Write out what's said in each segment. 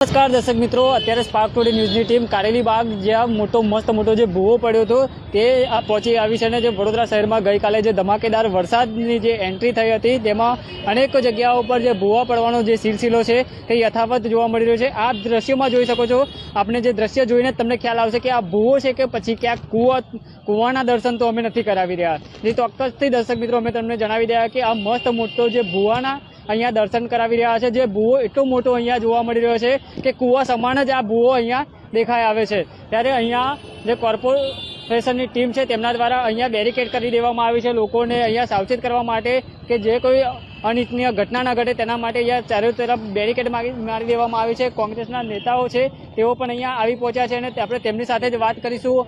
નમસ્કાર દર્શક મિત્રો, અત્યારે સ્પાર્ક ટુડે ન્યૂઝની ટીમ કારેલી બાગ જ્યાં મોટો, મસ્ત મોટો જે ભૂવો પડ્યો હતો, તે પહોંચી આવી છે અને જે વડોદરા શહેરમાં ગઈકાલે જે ધમાકેદાર વરસાદની જે એન્ટ્રી થઈ હતી, તેમાં અનેક જગ્યાઓ પર જે ભૂવા પડવાનો જે સિલસિલો છે, તે યથાવત જોવા મળી રહ્યો છે. આ દ્રશ્યમાં જોઈ શકો છો, આપણે જે દ્રશ્ય જોઈને તમને ખ્યાલ આવશે કે આ ભૂવો છે કે પછી ક્યાંક કૂવા, કૂવાના દર્શન તો અમે નથી કરાવી રહ્યા. જે ચોક્કસથી દર્શક મિત્રો, અમે તમને જણાવી રહ્યા કે આ મસ્ત મોટો જે ભૂવાના અહીંયા દર્શન કરાવી રહ્યા છે. જે ભૂવો એટલો મોટો અહીંયા જોવા મળી રહ્યો છે કે કૂવા સમાન જ આ ભૂવો અહીંયા દેખાઈ આવે છે. ત્યારે અહીંયા જે કોર્પોરેશનની ટીમ છે તેમના દ્વારા અહીંયા બેરિકેડ કરી દેવામાં આવી છે. લોકોને અહીંયા સાવચેત કરવા માટે કે જે કોઈ અનિચ્છનીય ઘટના ન ઘટે તેના માટે અહીંયા ચારે તરફ બેરિકેડ મારી દેવામાં આવી છે. કોંગ્રેસના નેતાઓ છે તેઓ પણ અહીંયા આવી પહોંચ્યા છે અને આપણે તેમની સાથે જ વાત કરીશું.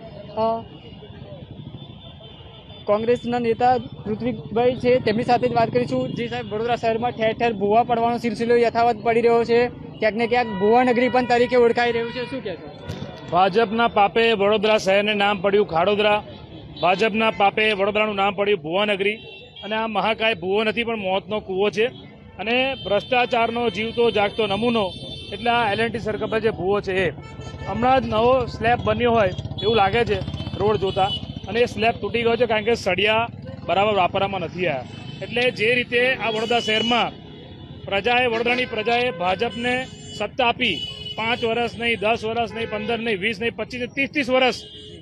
કોંગ્રેસના નેતા ઋત્વિકભાઈ છે, તેમની સાથે જ વાત કરીશું. જે સાહેબ, વડોદરા શહેરમાં ઠેર ઠેર ભૂવા પડવાનો સિલસિલો યથાવત પડી રહ્યો છે. ક્યાંક ને ક્યાંક ભુવા નગરી પણ તરીકે ઓળખાઈ રહ્યું છે. શું કહેશો ભાજપના પાપે વડોદરા શહેરને નામ પડ્યું ખાડોદરા. ભાજપના પાપે વડોદરાનું નામ પડ્યું ભુવાનગરી અને આ મહાકાય ભૂવો નથી, પણ મોતનો કૂવો છે. અને ભ્રષ્ટાચારનો જીવતો જાગતો નમૂનો, એટલે આ એલએનટી સર્કલ પર જે ભૂવો છે એ. હમણાં જ નવો સ્લેબ બન્યો હોય, એવું લાગે છે, રોડ જોતા. અને એ સ્લેબ તૂટી ગયો છે કારણ કે સળિયા બરાબર વાપરવામાં નથી આવ્યા. એટલે જે રીતે આ વડોદરા શહેરમાં પ્રજાએ, વડોદરાની પ્રજાએ ભાજપને સત્તા આપી, પાંચ વર્ષ નહીં, દસ વર્ષ નહીં, પંદર નહીં, વીસ નહીં, પચીસ ત્રીસ ત્રીસ વર્ષ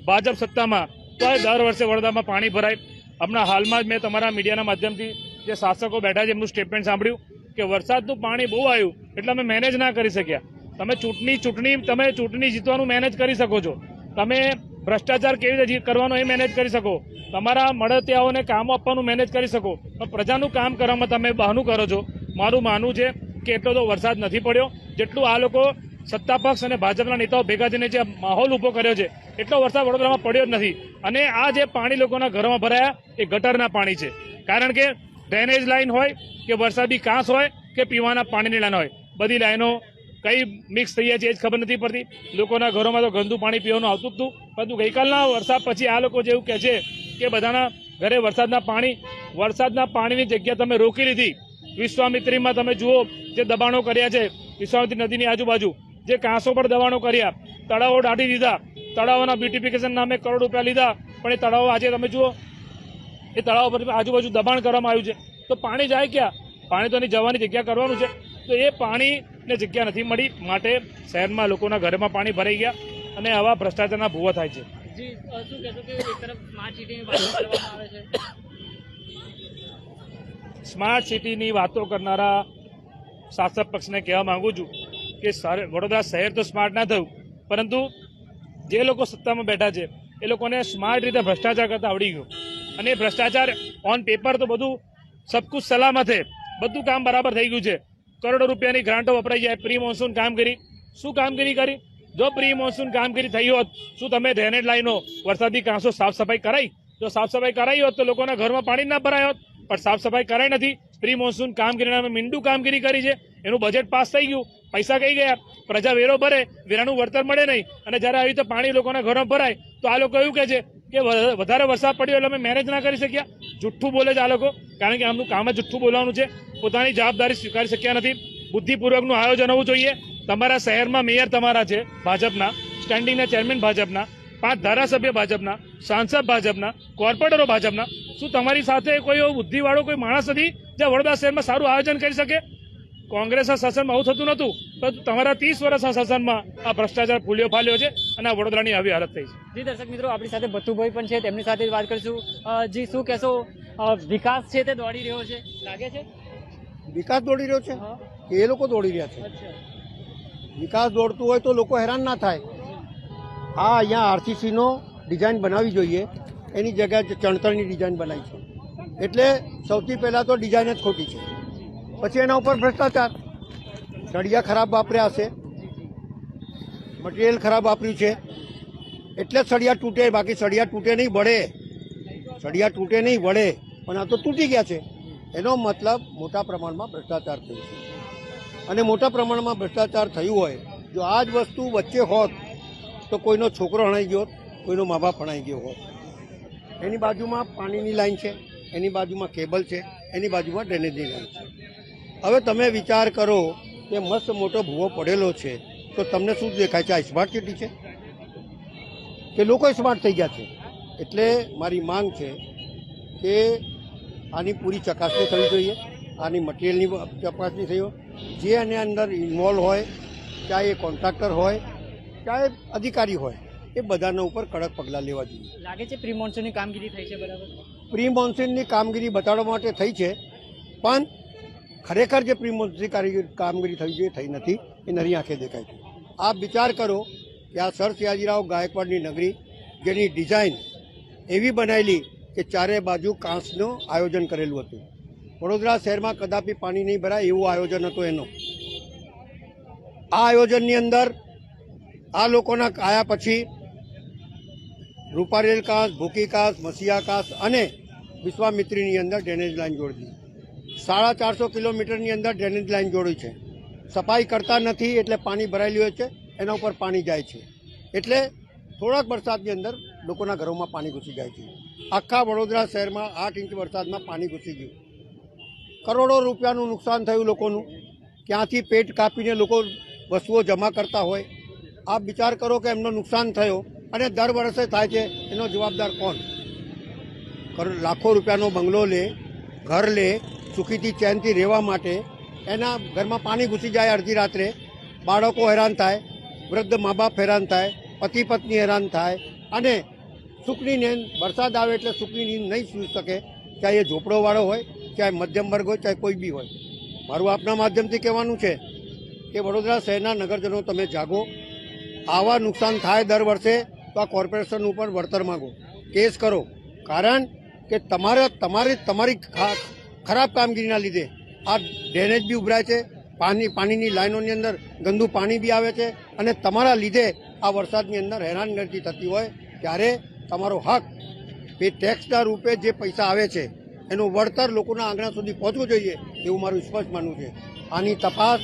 ભાજપ સત્તામાં, તો દર વર્ષે વડોદરામાં પાણી ભરાય. હમણાં હાલમાં જ મેં તમારા મીડિયાના માધ્યમથી જે શાસકો બેઠા છે, એમનું સ્ટેટમેન્ટ સાંભળ્યું કે વરસાદનું પાણી બહુ આવ્યું, એટલે અમે મેનેજ ના કરી શક્યા. તમે ચૂંટણી ચૂંટણી, તમે ચૂંટણી જીતવાનું મેનેજ કરી શકો છો. તમે ભ્રષ્ટાચાર કેવી રીતે કરવાનો એ મેનેજ કરી શકો. તમારા મળતિયાઓને કામો આપવાનું મેનેજ કરી શકો. પણ પ્રજાનું કામ કરવામાં તમે બહાનું કરો છો. મારું માનવું છે કે એટલો તો વરસાદ નથી પડ્યો. જેટલું આ લોકો સત્તા પક્ષ અને ભાજપના નેતાઓ ભેગા થઈને જે માહોલ ઊભો કર્યો છે, એટલો વરસાદ વડોદરામાં પડ્યો જ નથી. અને આ જે પાણી લોકોના ઘરોમાં ભરાયા, એ ગટરના પાણી છે. કારણ કે ડ્રેનેજ લાઇન હોય, કે વરસાદી કાંસ હોય, કે પીવાના પાણીની લાઈન હોય. બધી લાઈનો કઈ મિક્સ થઈ જાય છે એ જ ખબર નથી પડતી. લોકોના ઘરોમાં તો ગંદુ પાણી પીવાનું આવતું હતું. પરંતુ ગઈકાલના વરસાદ પછી આ લોકો જેવું કહે છે કે બધાના ઘરે વરસાદના પાણી, વરસાદના પાણીની જગ્યા તમે રોકી લીધી. વિશ્વામિત્રીમાં તમે જુઓ જે દબાણો કર્યા છે, વિશ્વામિત્રી નદીની આજુબાજુ, જે કાંસો પર દબાણો કર્યા, તળાવો દાટી દીધા, તળાવોના બ્યુટિફિકેશન નામે કરોડ રૂપિયા લીધા, પણ એ તળાવો આજે તમે જુઓ, એ તળાવ પર આજુબાજુ દબાણ કરવામાં આવ્યું છે. તો પાણી જાય ક્યાં? પાણી તો એની જવાની જગ્યા કરવાનું છે. તો એ પાણીને જગ્યા નથી મળી. માટે શહેરમાં લોકોના ઘરમાં પાણી ભરાઈ ગયા અને આવા ભ્રષ્ટાચારના ભૂવા થાય છે. સ્માર્ટ સિટીની વાત કરનારા શાસક પક્ષને કહેવા માંગુ છું કે વડોદરા શહેર તો સ્માર્ટ ના થયું પરંતુ જે લોકો સત્તામાં બેઠા છે એ લોકોને સ્માર્ટ રીતે ભ્રષ્ટાચાર કરતા આવડી ગયું. અને ભ્રષ્ટાચાર ઓન પેપર તો બધું સબકુછ સલામત છે. બધું કામ બરાબર થઈ ગયું છે. કરોડો રૂપિયાની ગ્રાન્ટો વપરાઈ જાય પ્રી મોન્સૂન કામગીરી શું કામગીરી કરી જો પ્રી મોન્સૂન કામગીરી થઈ હોત, શું તમે ડ્રેનેજ લાઈનો વરસાદી કાંસો સાફ સફાઈ કરાઈ? જો સાફ સફાઈ કરાઈ હોત તો લોકોના ઘરમાં પાણી ના ભરાય હોત. પણ સાફ સફાઈ કરાઈ નથી. પ્રી મોન્સૂન કામગીરીના મીંડું કામગીરી કરી છે. એનું બજેટ પાસ થઈ ગયું. પૈસા કઈ ગયા? પ્રજા વેરો ભરે. વેરાનું વળતર મળે નહીં. અને જ્યારે આવી રીતે પાણી લોકોના ઘરમાં ભરાય, તો આ લોકો એવું કહે છે કે વધારે વરસાદ પડ્યો એટલે અમે મેનેજ ના કરી શક્યા. જુઠ્ઠું બોલે છે આ લોકો, કારણ કે આમનું કામ જ જુઠ્ઠું બોલવાનું છે. પોતાની જવાબદારી સ્વીકારી શક્યા નથી. બુદ્ધિપૂર્વકનું આયોજન હોવું જોઈએ. તમારા શહેરમાં મેયર તમારા છે, ભાજપના સ્ટેન્ડિંગના ચેરમેન ભાજપના, પાંચ ધારાસભ્ય ભાજપના, સાંસદ ભાજપના કોર્પોરેટરો ભાજપના. શું તમારી સાથે કોઈ એવો બુદ્ધિવાળો કોઈ માણસ નથી, જે વડોદરા શહેરમાં સારું આયોજન કરી શકે? કોંગ્રેસના શાસનમાં આવું થતું નહોતું પરંતુ તમારા ત્રીસ વર્ષના શાસનમાં આ ભ્રષ્ટાચાર ફૂલ્યો ફાલ્યો છે અને આ વડોદરાની આવી હાલત થઈ છે. જી દર્શક મિત્રો આપણી સાથે ભથ્થુભાઈ પણ છે તેમની સાથે વાત કરીશું. જી શું કહેશો? વિકાસ છે તે દોડી રહ્યો છે. લાગે છે? વિકાસ દોડી રહ્યો છે? હા. કે એ લોકો દોડી રહ્યા છે? વિકાસ દોડતું હોય તો લોકો હેરાન ના થાય. આ અહીંયા આરસીસીનો ડિઝાઇન બનાવવી જોઈએ. એની જગ્યાએ ચણતરની ડિઝાઇન બનાવી છે. એટલે સૌથી પહેલાં તો ડિઝાઇન જ ખોટી છે. પછી એના ઉપર ભ્રષ્ટાચાર. સળિયા ખરાબ વાપર્યા હશે. મટીરિયલ ખરાબ વાપર્યું છે. એટલે સળિયા તૂટે, બાકી સળિયા તૂટે નહીં, વળે. સળિયા તૂટે નહીં, વળે. પણ આ તો તૂટી ગયા છે. એનો મતલબ મોટા પ્રમાણમાં ભ્રષ્ટાચાર થયો છે. અને મોટા પ્રમાણમાં ભ્રષ્ટાચાર થયું હોય, જો આ જ વસ્તુ વચ્ચે હોત, તો કોઈનો છોકરો હણાઈ ગયો કોઈનો મા બાપ હણાઈ ગયો હોત. એની બાજુમાં પાણીની લાઈન છે, એની બાજુમાં કેબલ છે, એની બાજુમાં ડ્રેનેજની લાઈન છે. હવે તમે વિચાર કરો કે મસ્ત મોટો ભૂવો પડેલો છે તો તમને શું દેખાય? છે આ સ્માર્ટ સિટી છે? કે લોકો સ્માર્ટ થઈ ગયા છે? એટલે મારી માંગ છે કે આની પૂરી ચકાસણી થવી જોઈએ આની મટીરિયલની ચકાસણી થઈ હોય જે આની અંદર ઇન્વોલ્વ હોય ચાહે એ કોન્ટ્રાક્ટર હોય ચાહે અધિકારી હોય એ બધાના ઉપર કડક પગલાં લેવા જોઈએ. લાગે છે પ્રી મોન્સૂનની કામગીરી થઈ છે બરાબર? પ્રી મોન્સૂનની કામગીરી બતાડવા માટે થઈ છે પણ ખરેખર જે પ્રી મોન્સૂનની કામગીરી થઈ છે થઈ નથી. એ નરી આંખે દેખાય છે. આપ વિચાર કરો કે આ સર સયાજીરાવ ગાયકવાડની નગરી, જેની ડિઝાઇન એવી બનાવેલી કે ચારે બાજુ કાંસનું આયોજન કરેલું હતું. વડોદરા શહેરમાં કદાપી પાણી નહીં ભરાય એવું આયોજન હતું એનું. આ આયોજનની અંદર આ લોકોના આયા પછી રૂપારેલ કાંસ, ભૂકી કાંસ મસીયા કાંસ અને વિશ્વામિત્રીની અંદર ડ્રેનેજ લાઇન જોડી સાડા ચારસો કિલોમીટરની અંદર ડ્રેનેજ લાઇન જોડી છે. સફાઈ કરતા નથી એટલે પાણી ભરાયેલું હોય છે, એના ઉપર પાણી જાય છે. એટલે થોડાક વરસાદની અંદર લોકોના ઘરોમાં પાણી ઘૂસી જાય છે. આખા વડોદરા શહેરમાં આઠ ઇંચ વરસાદમાં પાણી ઘૂસી ગયું. કરોડો રૂપિયાનું નુકસાન થયું લોકોનું. ક્યાંથી પેટ કાપીને લોકો વસ્તુઓ જમા કરતા હોય? આપ વિચાર કરો કે એમનો નુકસાન થયો અને દર વર્ષે થાય છે, એનો જવાબદાર કોણ? લાખો રૂપિયાનો બંગલો લે, ઘર લે સુખીથી ચેનથી રહેવા માટે એના ઘરમાં પાણી ઘૂસી જાય અડધી રાત્રે, બાળકો હેરાન થાય, વૃદ્ધ મા બાપ હેરાન થાય પતિ પત્ની હેરાન થાય અને સુખની નીંદ વરસાદ આવે એટલે સુખની નીંદ નહીં સૂઈ શકે, ચાહે એ ઝોપડોવાળો હોય, ચાહે મધ્યમ વર્ગ હોય, ચાહે કોઈ બી હોય. મારું આપના માધ્યમથી કહેવાનું છે કે વડોદરા શહેરના નગરજનો તમે જાગો. આવા નુકસાન થાય દર વર્ષે તો આ કોર્પોરેશન ઉપર વળતર માંગો. કેસ કરો. કારણ કે તમારે, તમારી તમારી ખા- ખરાબ કામગીરીના લીધે. આ ડ્રેનેજ બી ઉભરાય છે, પાણી, પાણીની લાઈનોની અંદર ગંદુ પાણી બી આવે છે અને તમારા લીધે આ વરસાદની અંદર હેરાનગતિ થતી હોય ત્યારે તમારો હક એ ટેક્સના રૂપે જે પૈસા આવે છે, એનું વળતર લોકોના આંગણા સુધી પહોંચવું જોઈએ એવું મારું સ્પષ્ટ માનવું છે. આની તપાસ,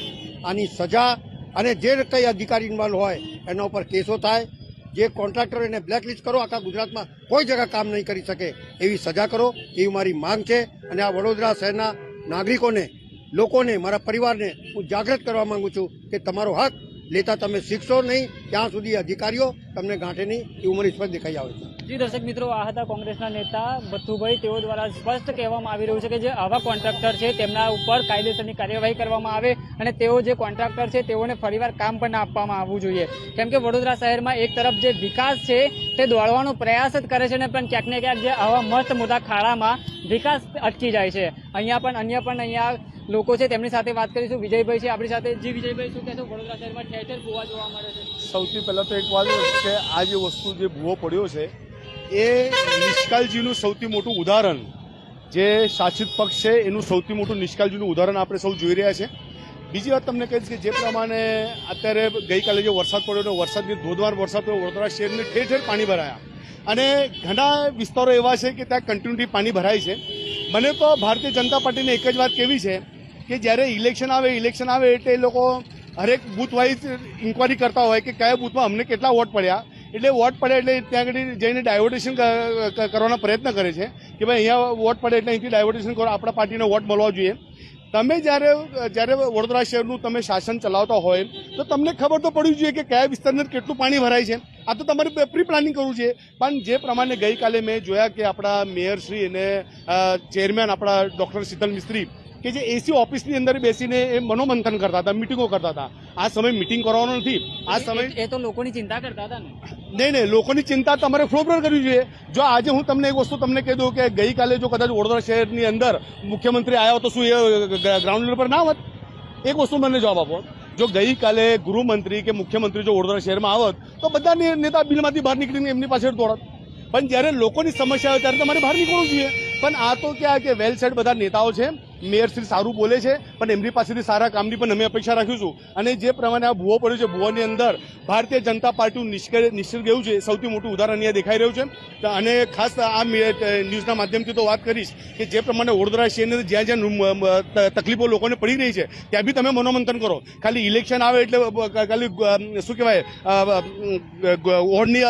આની સજા અને જે કંઈ અધિકારી ઇન્વોલ્વ હોય એના ઉપર કેસો થાય જે કોન્ટ્રાક્ટર એને બ્લેકલિસ્ટ કરો આખા ગુજરાતમાં, કોઈ જગ્યા કામ નહીં કરી શકે. એવી સજા કરો, એવી મારી માંગ છે. અને આ વડોદરા શહેરના નાગરિકોને, લોકોને, મારા પરિવારને હું જાગૃત કરવા માંગુ છું કે તમારો હક લેતા તમે શીખશો નહીં. ત્યાં સુધી અધિકારીઓ તમને ગાંઠે નહીં એ મને સ્પષ્ટ દેખાઈ આવે છે. જી, દર્શક મિત્રો, આ હતા કોંગ્રેસના નેતા ભથ્થુભાઈ તેઓ દ્વારા સ્પષ્ટ કહેવામાં આવી રહ્યું છે કે જે આવા કોન્ટ્રાક્ટર છે, તેમના ઉપર કાયદેસરની કાર્યવાહી કરવામાં આવે અને તેઓ જે કોન્ટ્રાક્ટર છે, તેઓને ફરીવાર કામ પણ આપવામાં આવવું જોઈએ. કેમ કે વડોદરા શહેરમાં એક તરફ જે વિકાસ છે, તે દોડવાનો પ્રયાસ જ કરે છે ને, પણ ક્યાંક ને ક્યાંક જે આવા મસ્ત મોટા ખાડામાં વિકાસ અટકી જાય છે. અહીંયા પણ, અન્ય પણ અહીંયા લોકો છે, તેમની સાથે વાત કરીશું. વિજયભાઈ છે, આપણી સાથે. જી, વિજયભાઈ, શું કહેશો? વડોદરા શહેરમાં ઠેર ઠેર ભૂવા જોવા મળે છે. સૌથી પહેલાં તો એક વાત છે આ જે વસ્તુ, જે ભૂવો પડ્યો છે એ નિષ્કાળજીનું સૌથી મોટું ઉદાહરણ જે શાસિત પક્ષ છે, એનું સૌથી મોટું નિષ્કાળજીનું ઉદાહરણ આપણે સૌ જોઈ રહ્યા છે. બીજી વાત તમને કહીશ કે જે પ્રમાણે અત્યારે ગઈકાલે જે વરસાદ પડ્યો વરસાદની ધોધમાર વરસાદ પડ્યો વડોદરા શહેરને ઠેર ઠેર પાણી ભરાયા. અને ઘણા વિસ્તારો એવા છે કે ત્યાં કન્ટિન્યુટી પાણી ભરાય છે. મને તો ભારતીય જનતા પાર્ટીને એક જ વાત કેવી છે કે જ્યારે ઇલેક્શન આવે ઇલેક્શન આવે એટલે એ લોકો હરેક બૂથ વાઇઝ ઇન્કવાયરી કરતા હોય કે કયા બૂથમાં અમને કેટલા વોટ પડ્યા. એટલે વોટ પડે એટલે ત્યાં આગળ જઈને ડાયવર્ટેશન કરવાનો પ્રયત્ન કરે છે કે ભાઈ અહીંયા વોટ પડે એટલે અહીંથી ડાયવર્ટેશન કરો, આપણા પાર્ટીને વોટ મળવા જોઈએ. તમે જ્યારે જ્યારે વડોદરા શહેરનું તમે શાસન ચલાવતા હોય, તો તમને ખબર તો પડવી જોઈએ કે કયા વિસ્તારની કેટલું પાણી ભરાય છે. આ તો તમારે પ્રી પ્લાનિંગ કરવું છે. પણ જે પ્રમાણે ગઈકાલે મેં જોયા કે આપણા મેયરશ્રી અને ચેરમેન આપણા ડૉક્ટર શીતલ મિસ્ત્રી કે જે એસી ઓફિસની અંદર બેસીને એ મનોમંથન કરતા હતા મિટિંગો કરતા હતા. આ સમય મિટિંગ કરવાનો નથી. આ સમય એ- તો લોકોની ચિંતા કરતા હતા ને. નહીં નહીં લોકોની ચિંતા તમારે ફ્લોર કરવી જોઈએ. જો આજે હું તમને એક વસ્તુ તમને કહી દઉં કે ગઈકાલે જો કદાચ વડોદરા શહેરની અંદર મુખ્યમંત્રી આવ્યા તો શું એ ગ્રાઉન્ડ લેવલ પર ના આવત એક વસ્તુ મને જવાબ આપો. જો ગઈકાલે ગૃહમંત્રી કે મુખ્યમંત્રી જો વડોદરા શહેરમાં આવત તો બધા નેતા બિલમાંથી બહાર નીકળીને એમની પાસે દોડત. પણ જ્યારે લોકોની સમસ્યા હોય ત્યારે તમારે બહાર નીકળવું જોઈએ. પણ આ તો ક્યાં કે વેલ સેટ બધા નેતાઓ છે. મેયર શ્રી સારું બોલે છે, પણ એમની પાસેથી સારા કામની પણ અમે અપેક્ષા રાખીશું. અને જે પ્રમાણે આ ભૂવો પડ્યો છે, ભૂવાની અંદર ભારતીય જનતા પાર્ટીનું નિષ્ક્રિય નિશ્ચિત ગયું છે, સૌથી મોટું ઉદાહરણ અહીંયા દેખાઈ રહ્યું છે. અને ખાસ આ ન્યૂઝના માધ્યમથી તો વાત કરીશ કે જે પ્રમાણે વડોદરા શહેરની જ્યાં જ્યાં તકલીફો લોકોને પડી રહી છે, ત્યાં બી તમે મનોમંથન કરો. ખાલી ઇલેક્શન આવે એટલે ખાલી શું કહેવાય વોર્ડની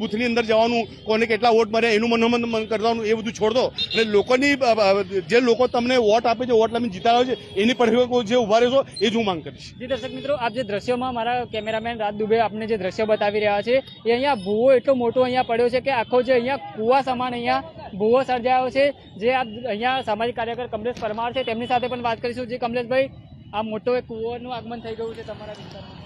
બૂથની અંદર જવાનું, કોને કેટલા વોટ મળે એનું મનોમંથન કરવાનું એ બધું છોડ દો. અને લોકોની જે લોકો તમને વોટ વોટ આપે છે વોટ લાવીને જીતાડ્યો છે એની પર જે ઊભા રહેશો એ જ હું માંગ કરીશ. જી દર્શક મિત્રો આપ જે દ્રશ્યોમાં મારા કેમેરામેન રાજ દુબે આપને જે દ્રશ્ય બતાવી રહ્યા છે એ અહીંયા ભૂવો એટલો મોટો અહીંયા પડ્યો છે કે આખો જે અહીંયા કુવા સમાન અહીંયા ભૂવો સર્જાયો છે જે આપ અહીંયા સામાજિક કાર્યકર કમલેશ પરમાર છે તેમની સાથે પણ વાત કરીશું. જે કમલેશભાઈ આ મોટો એક કુવાનું આગમન થઈ ગયું છે તમારા વિસ્તારમાં.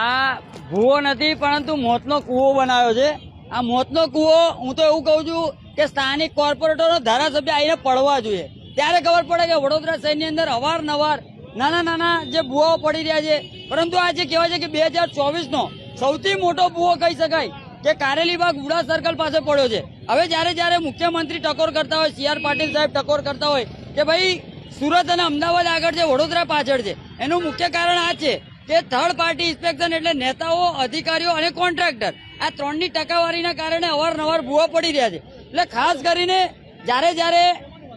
આ ભૂવો નથી પરંતુ મોતનો કૂવો બનાવ્યો છે. આ મોતનો કૂવો હું તો એવું કહું છું કે સ્થાનિક કોર્પોરેટરો ધારાસભ્ય આવીને પડવા જોઈએ. ત્યારે ખબર પડે કે વડોદરા શહેરની અંદર અવારનવાર નાના નાના જે ભૂવાઓ પડી રહ્યા છે, પરંતુ આ જે કહેવાય છે કે બે હજાર ચોવીસનો સૌથી મોટો ભૂવો કહી શકાય કે કારેલીબાગ ઉડા સર્કલ પાસે પડ્યો છે. હવે જ્યારે જ્યારે મુખ્યમંત્રી ટકોર કરતા હોય, સી આર પાટીલ સાહેબ ટકોર કરતા હોય કે ભાઈ સુરત અને અમદાવાદ આગળ છે વડોદરા પાછળ છે, એનું મુખ્ય કારણ આ છે કે થર્ડ પાર્ટી ઇન્સ્પેક્શન એટલે નેતાઓ, અધિકારીઓ અને કોન્ટ્રાક્ટર આ ત્રણની ટકાવારીના કારણે અવારનવાર ભૂવા પડી રહ્યા છે. એટલે ખાસ કરીને જ્યારે જ્યારે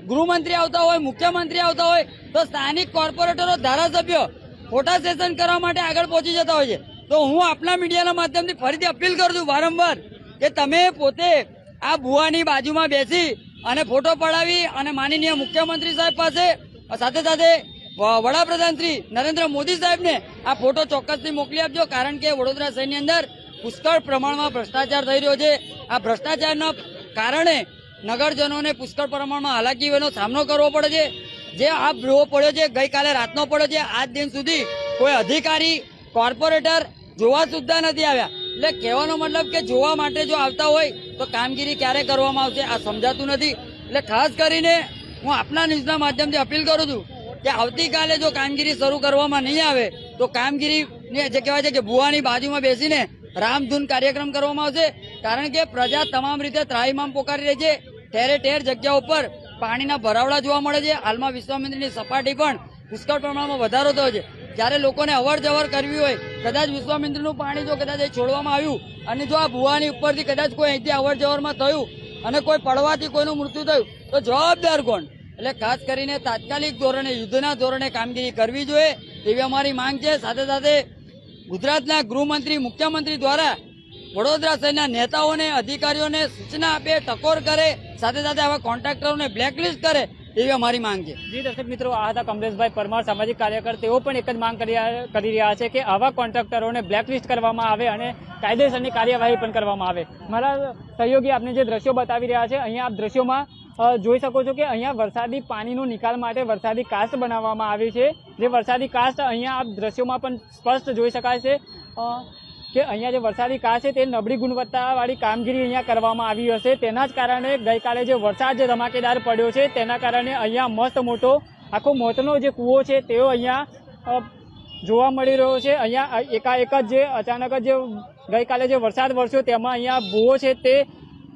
ગૃહમંત્રી આવતા હોય, મુખ્યમંત્રી આવતા હોય, તો સ્થાનિક કોર્પોરેટરો ધારાસભ્યો ફોટા સેશન કરવા માટે આગળ પહોંચી જતા હોય છે. તો હું આપના મીડિયાના માધ્યમથી ફરીથી અપીલ કરું છું વારંવાર કે તમે પોતે આ ભુવાની બાજુમાં બેસી અને ફોટો પડાવી અને માનનીય મુખ્યમંત્રી સાહેબ પાસે, સાથે સાથે વડાપ્રધાન શ્રી નરેન્દ્ર મોદી સાહેબને આ ફોટો ચોક્કસથી મોકલી આપજો, કારણ કે વડોદરા શહેરની અંદર પુષ્કળ પ્રમાણમાં ભ્રષ્ટાચાર થઈ રહ્યો છે. આ ભ્રષ્ટાચારના કારણે નગરજનોને પુષ્કળ પ્રમાણમાં હાલાકીઓનો સામનો કરવો પડે છે. જે આ ગૃહો પડ્યો છે, ગઈકાલે રાતનો પડ્યો છે, આજ દિન સુધી કોઈ અધિકારી, કોર્પોરેટર જોવા સુદ્ધા નથી આવ્યા. એટલે કહેવાનો મતલબ કે જોવા માટે જો આવતા હોય, તો કામગીરી ક્યારે કરવામાં આવશે, આ સમજાતું નથી. એટલે ખાસ કરીને હું આપના ન્યૂઝના માધ્યમથી અપીલ કરું છું કે આવતીકાલે જો કામગીરી શરૂ કરવામાં નહીં આવે, તો કામગીરી જે કહેવાય છે કે ભુવાની બાજુમાં બેસીને રામધૂન કાર્યક્રમ કરવામાં આવશે. કારણ કે પ્રજા તમામ રીતે ત્રાહીમામ પોકારી રહી છે. ઠેરે ઠેર જગ્યા ઉપર પાણીના ભરાવડા જોવા મળે છે. હાલમાં વિશ્વામિત્રીની સપાટી પણ પુષ્કળ પ્રમાણમાં વધારો થયો છે. જ્યારે લોકોને અવર જવર કરવી હોય, કદાચ વિશ્વામિત્રીનું પાણી જો કદાચ એ છોડવામાં આવ્યું અને જો આ ભુવાની ઉપરથી કદાચ કોઈ અહીંથી અવર જવરમાં થયું અને કોઈ પડવાથી કોઈનું મૃત્યુ થયું, તો જવાબદાર કોણ? એટલે ખાસ કરીને તાત્કાલિક ધોરણે, યુદ્ધના ધોરણે કામગીરી કરવી જોઈએ એવી અમારી માંગ છે. સાથે સાથે ગુજરાતના ગૃહમંત્રી, મુખ્યમંત્રી દ્વારા વડોદરા શહેરના નેતાઓને, અધિકારીઓને સૂચના આપે, ટકોર કરે સાથે સાથે આવા કોન્ટ્રાક્ટરોને બ્લેકલિસ્ટ કરે એવી અમારી માંગ છે. જી દર્શક મિત્રો, આ હતા કમલેશભાઈ પરમાર, સામાજિક કાર્યકર. તેઓ પણ એક જ માંગ કરી રહ્યા- છે કે આવા કોન્ટ્રાક્ટરોને બ્લેકલિસ્ટ કરવામાં આવે અને કાયદેસરની કાર્યવાહી પણ કરવામાં આવે. મારા સહયોગી આપને જે દ્રશ્યો બતાવી રહ્યા છે, અહીંયા આપ દ્રશ્યોમાં જોઈ શકો છો કે અહીંયા વરસાદી પાણીનો નિકાલ માટે વરસાદી કાસ્ટ બનાવવામાં આવી છે. જે વરસાદી કાસ્ટ અહીંયા આપ દ્રશ્યોમાં પણ સ્પષ્ટ જોઈ શકાય છે. કે અહીંયા જે વરસાદી કાસ્ટ છે તે નબળી ગુણવત્તાવાળી કામગીરી અહીંયા કરવામાં આવી હશે. તેના જ કારણે ગઈકાલે જે વરસાદ જે ધમાકેદાર પડ્યો છે, તેના કારણે અહીંયા મસ્ત મોટો આખો મોતનો જે કૂવો છે, તેઓ અહીંયા જોવા મળી રહ્યો છે. અહીંયા એકાએક જ જે અચાનક જ જે ગઈકાલે જે વરસાદ વરસ્યો તેમાં અહીંયા ભૂવો છે તે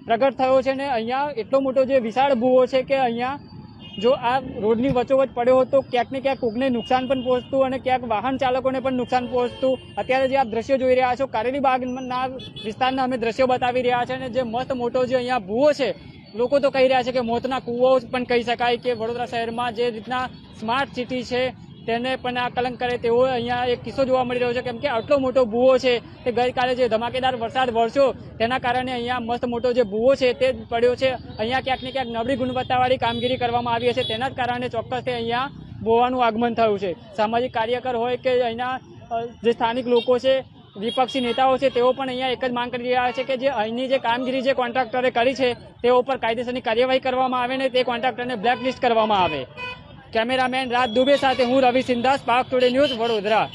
પ્રગટ થયો છે ને અહીંયા એટલો મોટો જે વિશાળ ભૂવો છે કે અહીંયા જો આ રોડની વચોવચ પડ્યો હોત તો ક્યાંક ને ક્યાંક કોકને નુકસાન પણ પહોંચતું અને ક્યાંક વાહન ચાલકોને પણ નુકસાન પહોંચતું. અત્યારે જે આપ દ્રશ્યો જોઈ રહ્યા છો, કારેલી બાગના વિસ્તારના અમે દ્રશ્યો બતાવી રહ્યા છે અને જે મસ્ત મોટો જે અહીંયા ભૂવો છે, લોકો તો કહી રહ્યા છે કે મોતના કૂવો પણ કહી શકાય કે વડોદરા શહેરમાં જે રીતના સ્માર્ટ સિટી છે તેને પણ આ કલંક કરે તેવો અહીંયા એક કિસ્સો જોવા મળી રહ્યો છે, કેમ કે આટલો મોટો ભૂવો છે, તે ગઈકાલે જે ધમાકેદાર વરસાદ વરસ્યો, તેના કારણે અહીંયા મસ્ત મોટો જે ભૂવો છે તે પડ્યો છે. અહીંયા ક્યાંક ને ક્યાંક નબળી ગુણવત્તાવાળી કામગીરી કરવામાં આવી હશે, તેના જ કારણે ચોક્કસથી અહીંયા ભૂવાનું આગમન થયું છે. સામાજિક કાર્યકર હોય કે અહીંના જે સ્થાનિક લોકો છે, વિપક્ષી નેતાઓ છે, તેઓ પણ અહીંયા એક જ માંગ કરી રહ્યા છે કે જે અહીંની જે કામગીરી જે કોન્ટ્રાક્ટરે કરી છે, તેઓ ઉપર કાયદેસરની કાર્યવાહી કરવામાં આવે ને તે કોન્ટ્રાક્ટરને બ્લેકલિસ્ટ કરવામાં આવે. કેમેરામેન રાજ દુબે સાથે હું રવિ સિંધા પાક ટુડે ન્યૂઝ વડોદરા.